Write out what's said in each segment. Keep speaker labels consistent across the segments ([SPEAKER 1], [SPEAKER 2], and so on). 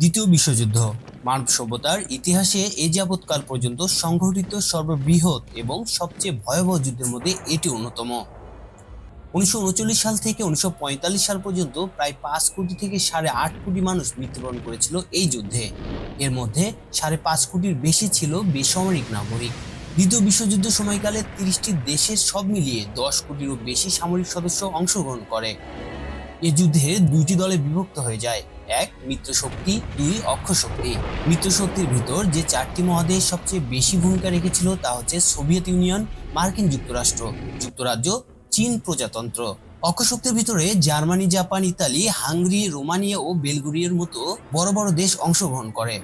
[SPEAKER 1] দ্বিতীয় বিশ্বযুদ্ধ, মানব সভ্যতার ইতিহাসে এ যাবৎকাল পর্যন্ত সংঘটিত সর্ববৃহৎ এবং সবচেয়ে ভয়াবহ যুদ্ধের মধ্যে এটি অন্যতম। উনিশশো উনচল্লিশ সাল থেকে উনিশশো পঁয়তাল্লিশ সাল পর্যন্ত প্রায় পাঁচ কোটি থেকে সাড়ে আট কোটি মানুষ মৃত্যুবরণ করেছিল এই যুদ্ধে। এর মধ্যে সাড়ে পাঁচ কোটির বেশি ছিল বেসামরিক নাগরিক। দ্বিতীয় বিশ্বযুদ্ধ সময়কালে তিরিশটি দেশের সব মিলিয়ে দশ কোটিরও বেশি সামরিক সদস্য অংশগ্রহণ করে। এ যুদ্ধে দুইটি দলে বিভক্ত হয়ে যায়। এক মিত্র শক্তি দুই অক্ষ শক্তি মিত্র শক্তির ভিতর যে চারটি মহাদেশ সবচেয়ে বেশি ভূমিকা রেখেছিল তা হচ্ছে সোভিয়েত ইউনিয়ন, মার্কিন যুক্তরাষ্ট্র, যুক্তরাজ্য, চীন প্রজাতন্ত্র। অক্ষশক্তির ভিতরে Germany, Japan, Italy, Hungary, Romania ও বেলগুরিয়ার মতো বড় বড় দেশ অংশগ্রহণ করে।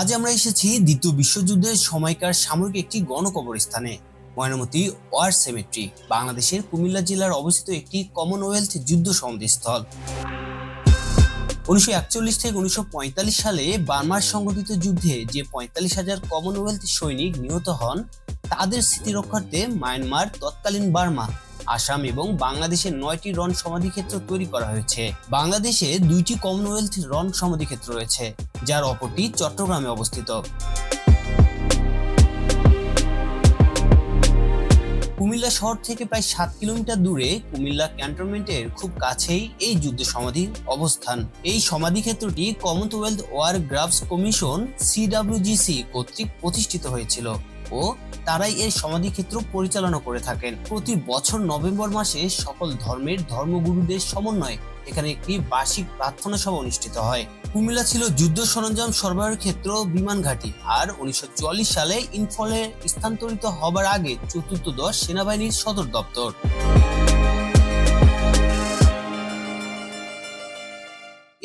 [SPEAKER 1] আজ আমরা এসেছি দ্বিতীয় বিশ্বযুদ্ধের সময়কার সামরিক একটি গণকবরস্থানে। ময়নামতি ওয়ার সেমেট্রি, বাংলাদেশের কুমিল্লা জেলার অবস্থিত একটি কমনওয়েলথ যুদ্ধ সমাধিস্থল। উনিশশো একচল্লিশ থেকে উনিশশো পঁয়তাল্লিশ সালে বার্মার সংগঠিত যুদ্ধে যে পঁয়তাল্লিশ হাজার কমনওয়েলথ সৈনিক নিহত হন, তাদের স্মৃতি রক্ষার্থে মায়ানমার, তৎকালীন বার্মা, আসাম এবং বাংলাদেশের নয়টি রণ সমাধিক্ষেত্র তৈরি করা হয়েছে। বাংলাদেশে দুইটি কমনওয়েলথ রণ সমাধিক্ষেত্র রয়েছে, যার অপরটি চট্টগ্রামে অবস্থিত। কুমিল্লা শহর থেকে প্রায় সাত কিলোমিটার দূরে কুমিল্লা ক্যান্টনমেন্টের খুব কাছেই এই যুদ্ধ সমাধির অবস্থান। এই সমাধিক্ষেত্রটি Commonwealth war graves commission CWGC কর্তৃক প্রতিষ্ঠিত হয়েছিল ও তারাই এর সমাধিক্ষেত্র পরিচালনা করে থাকেন। প্রতি বছর নভেম্বর মাসে সকল ধর্মের ধর্মগুরুদের সমন্বয়ে এখানে একটি বার্ষিক প্রার্থনা সভা অনুষ্ঠিত হয়। কুমিল্লা ছিল যুদ্ধ সরঞ্জাম সরবরাহের ক্ষেত্র বিমান ঘাঁটি আর উনিশশো চুয়াল্লিশ সালে ইনফলে স্থানান্তরিত হবার আগে চতুর্থ দশ সেনাবাহিনীর সদর দপ্তর।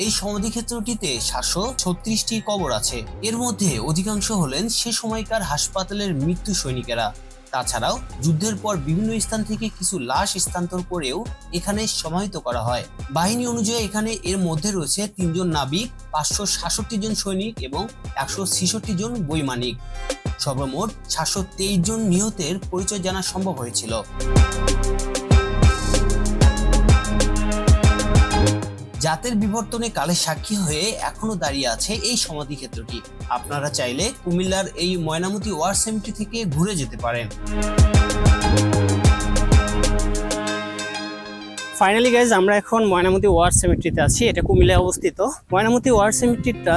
[SPEAKER 1] এই সমাধিক্ষেত্রটিতে সাতশো ছত্রিশটি কবর আছে। এর মধ্যে অধিকাংশ হলেন সে সময়কার হাসপাতালের মৃত্যু সৈনিকেরা। তাছাড়াও যুদ্ধের পর বিভিন্ন স্থান থেকে কিছু লাশ স্থানান্তর করেও এখানে সমাহিত করা হয়। বাহিনী অনুযায়ী এখানে এর মধ্যে রয়েছে তিনজন নাবিক, পাঁচশো সাতষট্টি জন সৈনিক এবং একশো ছেষট্টি জন বৈমানিক। সর্বমোট সাতশো তেইশ জন নিহতের পরিচয় জানা সম্ভব হয়েছিল। জাতের বিবর্তনে কালে সাক্ষী হয়ে এখনও দাঁড়িয়ে আছে এই সমাধি ক্ষেত্রটি। আপনারা চাইলে কুমিল্লার এই ময়নামতি ওয়ার সেমিটি থেকে ঘুরে যেতে পারেন।
[SPEAKER 2] ফাইনালি গাইজ আমরা এখন ময়নামতি ওয়ার সেমিট্রিতে আছি। এটা কুমিল্লায় অবস্থিত। ময়নামতি ওয়ার সেমিট্রিটা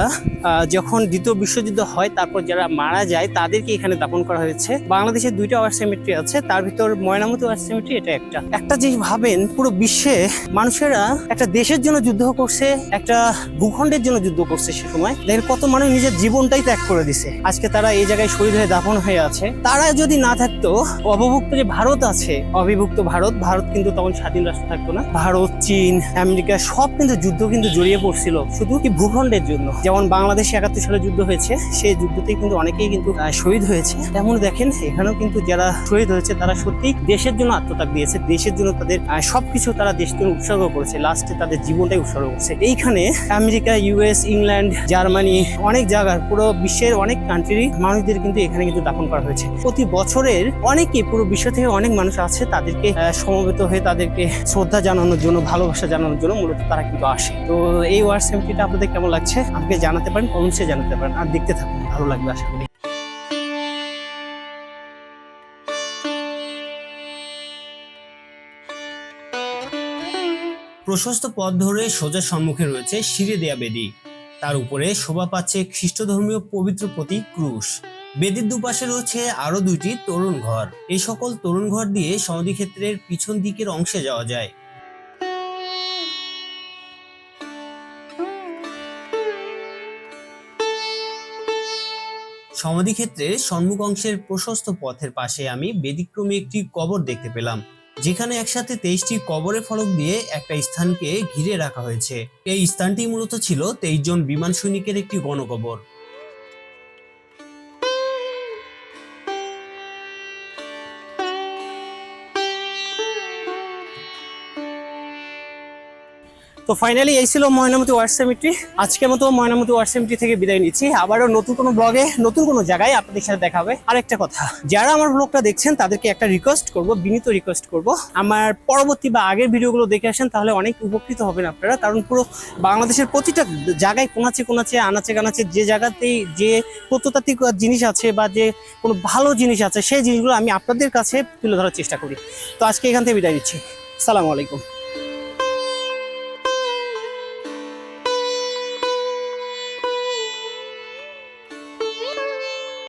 [SPEAKER 2] যখন দ্বিতীয় বিশ্বযুদ্ধ হয়, তারপর যারা মারা যায়, তাদেরকে এখানে দাপন করা হয়েছে। বাংলাদেশে দুইটা ওয়ার সেমিট্রি আছে, তার ভিতর ময়নামতি ওয়ার সেমিট্রি এটা একটা। একটা জিনিস ভাবেন, পুরো বিশ্বে মানুষেরা একটা দেশের জন্য যুদ্ধ করছে, একটা ভূখণ্ডের জন্য যুদ্ধ করছে সে সময়। দেখেন, কত মানুষ নিজের জীবনটাই ত্যাগ করে দিছে। আজকে তারা এই জায়গায় শহীদ হয়ে দাফন হয়ে আছে। তারা যদি না থাকতো, অবভুক্ত যে ভারত আছে, অবিভুক্ত ভারত ভারত কিন্তু তখন স্বাধীন রাষ্ট্র থাকতো না? ভারত, চীন, আমেরিকা, সব কিন্তু যুদ্ধ কিন্তু জড়িয়ে পড়ছিল। শুধু কি ভূখণ্ডের জন্য। যেমন বাংলাদেশে একাত্তর সালে যুদ্ধ হয়েছে, সেই যুদ্ধতে কিন্তু অনেকেই কিন্তু শহীদ হয়েছে। তেমন দেখেন, এখানেও কিন্তু যারা শহীদ হয়েছে, তারা সত্যি দেশের জন্য আত্মত্যাগ দিয়েছে। দেশের জন্য তাদের সবকিছু তারা দেশের জন্য উৎসর্গ করেছে। লাস্টে তাদের জীবনটাই উৎসর্গ করছে। এইখানে আমেরিকা ইউএস ইংল্যান্ড জার্মানি অনেক জায়গার পুরো বিশ্বের অনেক কান্ট্রির মানুষদের কিন্তু এখানে কিন্তু দাফন করা হয়েছে। প্রতি বছরের অনেকে পুরো বিশ্ব থেকে অনেক মানুষ আছে, তাদেরকে সমবেত হয়ে তাদেরকে শ্রদ্ধা জানানোর জন্য, ভালোবাসা জানানোর জন্য মূলত তারা কিন্তু আসে। তো এই ওয়ার আপনাদের কেমন লাগছে? আমাকে জানাতে পারেন কমেন্টসে জানাতে পারেন, আর দেখতে থাকুন, ভালো লাগবে আশা করি।
[SPEAKER 1] প্রশস্ত পথ ধরে সোজা সম্মুখে রয়েছে সিঁড়ে দেয়া বেদি। তার উপরে শোভা পাচ্ছে খ্রিস্ট ধর্মীয় পবিত্র প্রতীক ক্রুশ। বেদির দুপাশে রয়েছে আরও দুইটি তরুণ ঘর। এই সকল তরুণ ঘর দিয়ে সমাধিক্ষেত্রের পিছন দিকের অংশে যাওয়া যায়। সমাধিক্ষেত্রের সম্মুখ অংশের প্রশস্ত পথের পাশে আমি ব্যতিক্রমী একটি কবর দেখতে পেলাম, যেখানে একসাথে তেইশটি কবরের ফলক দিয়ে একটা স্থানকে ঘিরে রাখা হয়েছে। এই স্থানটি মূলত ছিল তেইশ জন বিমান সৈনিকের একটি গণকবর।
[SPEAKER 2] তো ফাইনালি এই ছিল ময়নামতি ওয়ার্ড সেমিট্রি আজকের মতো ময়নামতি ওয়ার্ড সেমিট্রি থেকে বিদায় নিচ্ছি। আবারও নতুন কোনো ব্লগে নতুন কোনো জায়গায় আপনাদের সাথে দেখা হবে আরেকটা কথা। যারা আমার ব্লগটা দেখছেন, তাদেরকে একটা রিকোয়েস্ট করব, বিনীত রিকোয়েস্ট করব। আমার পরবর্তী বা আগের ভিডিওগুলো দেখে আসেন, তাহলে অনেক উপকৃত হবেন আপনারা। কারণ পুরো বাংলাদেশের প্রতিটা জায়গায় কোনাচে কোনাচে, আনাচে কানাচে যে জায়গাতেই যে প্রত্নতাত্ত্বিক জিনিস আছে বা যে কোনো ভালো জিনিস আছে, সেই জিনিসগুলো আমি আপনাদের কাছে তুলে ধরার চেষ্টা করি। তো আজকে এখান থেকে বিদায় নিচ্ছি। সালামু আলাইকুম।